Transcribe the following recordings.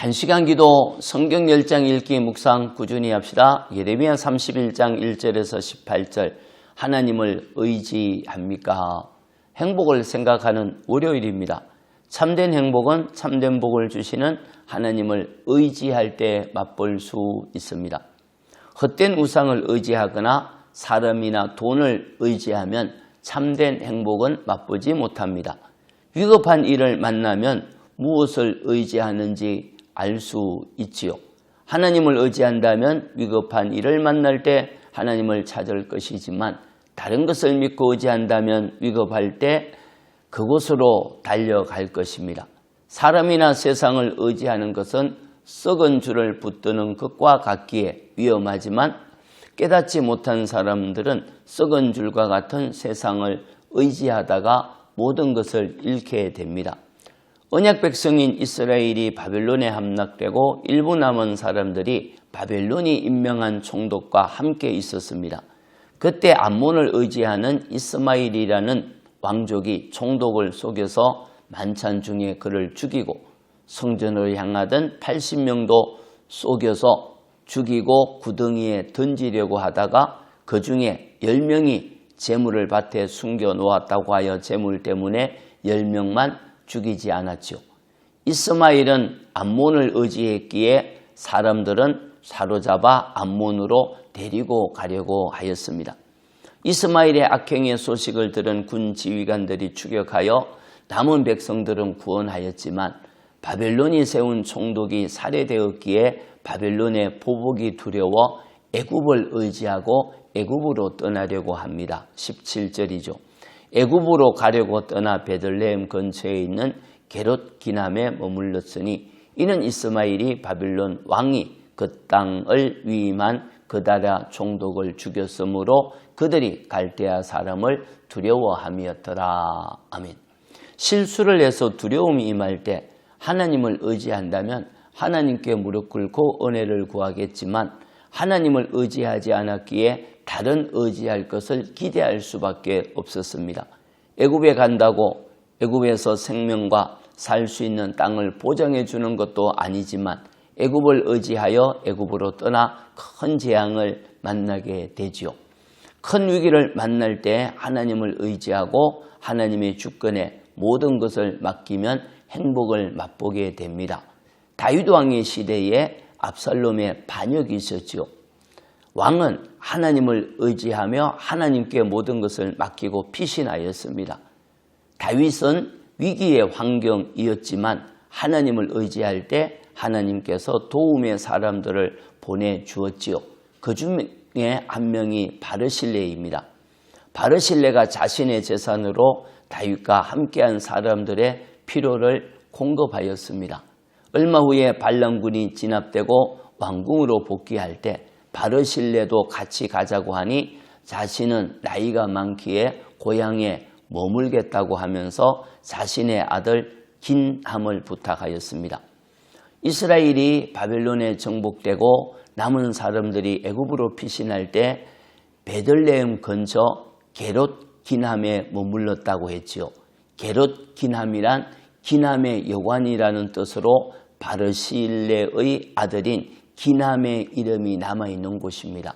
한 시간 기도 성경 10장 읽기 묵상 꾸준히 합시다. 예레미야 31장 1절에서 18절 하나님을 의지합니까? 행복을 생각하는 월요일입니다. 참된 행복은 참된 복을 주시는 하나님을 의지할 때 맛볼 수 있습니다. 헛된 우상을 의지하거나 사람이나 돈을 의지하면 참된 행복은 맛보지 못합니다. 위급한 일을 만나면 무엇을 의지하는지 알 수 있지요. 하나님을 의지한다면 위급한 일을 만날 때 하나님을 찾을 것이지만 다른 것을 믿고 의지한다면 위급할 때 그곳으로 달려갈 것입니다. 사람이나 세상을 의지하는 것은 썩은 줄을 붙드는 것과 같기에 위험하지만 깨닫지 못한 사람들은 썩은 줄과 같은 세상을 의지하다가 모든 것을 잃게 됩니다. 언약 백성인 이스라엘이 바벨론에 함락되고 일부 남은 사람들이 바벨론이 임명한 총독과 함께 있었습니다. 그때 암몬을 의지하는 이스마일이라는 왕족이 총독을 속여서 만찬 중에 그를 죽이고 성전을 향하던 80명도 속여서 죽이고 구덩이에 던지려고 하다가 그 중에 10명이 재물을 밭에 숨겨 놓았다고 하여 재물 때문에 10명만 죽이지 않았죠. 이스마일은 암몬을 의지했기에 사람들은 사로잡아 암몬으로 데리고 가려고 하였습니다. 이스마일의 악행의 소식을 들은 군 지휘관들이 추격하여 남은 백성들은 구원하였지만 바벨론이 세운 총독이 살해되었기에 바벨론의 보복이 두려워 애굽을 의지하고 애굽으로 떠나려고 합니다. 17절이죠. 애굽으로 가려고 떠나 베들레헴 근처에 있는 게롯 기남에 머물렀으니 이는 이스마일이 바빌론 왕이 그 땅을 위임한 그다라 총독을 죽였으므로 그들이 갈대아 사람을 두려워함이었더라. 아멘. 실수를 해서 두려움이 임할 때 하나님을 의지한다면 하나님께 무릎 꿇고 은혜를 구하겠지만 하나님을 의지하지 않았기에 다른 의지할 것을 기대할 수밖에 없었습니다. 애굽에 간다고 애굽에서 생명과 살 수 있는 땅을 보장해 주는 것도 아니지만 애굽을 의지하여 애굽으로 떠나 큰 재앙을 만나게 되지요. 큰 위기를 만날 때 하나님을 의지하고 하나님의 주권에 모든 것을 맡기면 행복을 맛보게 됩니다. 다윗 왕의 시대에 압살롬의 반역이 있었지요. 왕은 하나님을 의지하며 하나님께 모든 것을 맡기고 피신하였습니다. 다윗은 위기의 환경이었지만 하나님을 의지할 때 하나님께서 도움의 사람들을 보내주었지요. 그 중에 한 명이 바르실레입니다. 바르실레가 자신의 재산으로 다윗과 함께한 사람들의 필요를 공급하였습니다. 얼마 후에 반란군이 진압되고 왕궁으로 복귀할 때 바르실레도 같이 가자고 하니 자신은 나이가 많기에 고향에 머물겠다고 하면서 자신의 아들 긴함을 부탁하였습니다. 이스라엘이 바벨론에 정복되고 남은 사람들이 애굽으로 피신할 때 베들레헴 근처 게롯 기남에 머물렀다고 했지요. 게롯 기남이란 기남의 여관이라는 뜻으로 바르실레의 아들인 기남의 이름이 남아있는 곳입니다.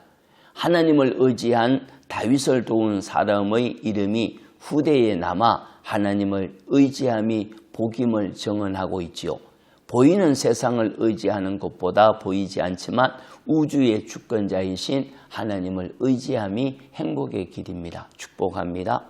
하나님을 의지한 다윗을 도운 사람의 이름이 후대에 남아 하나님을 의지함이 복임을 정언하고 있지요. 보이는 세상을 의지하는 것보다 보이지 않지만 우주의 주권자이신 하나님을 의지함이 행복의 길입니다. 축복합니다.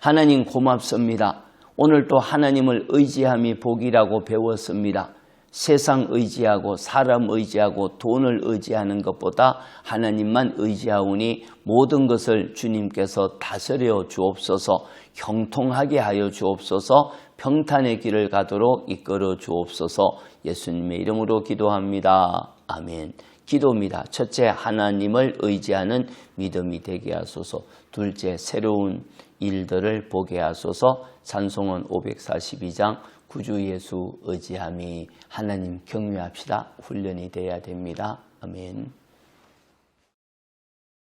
하나님 고맙습니다. 오늘 또 하나님을 의지함이 복이라고 배웠습니다. 세상 의지하고 사람 의지하고 돈을 의지하는 것보다 하나님만 의지하오니 모든 것을 주님께서 다스려 주옵소서 형통하게 하여 주옵소서 평탄의 길을 가도록 이끌어 주옵소서 예수님의 이름으로 기도합니다. 아멘. 기도입니다. 첫째 하나님을 의지하는 믿음이 되게 하소서. 둘째 새로운 일들을 보게 하소서. 찬송은 542장 구주 예수 의지함이 하나님 경외합시다. 훈련이 돼야 됩니다. 아멘.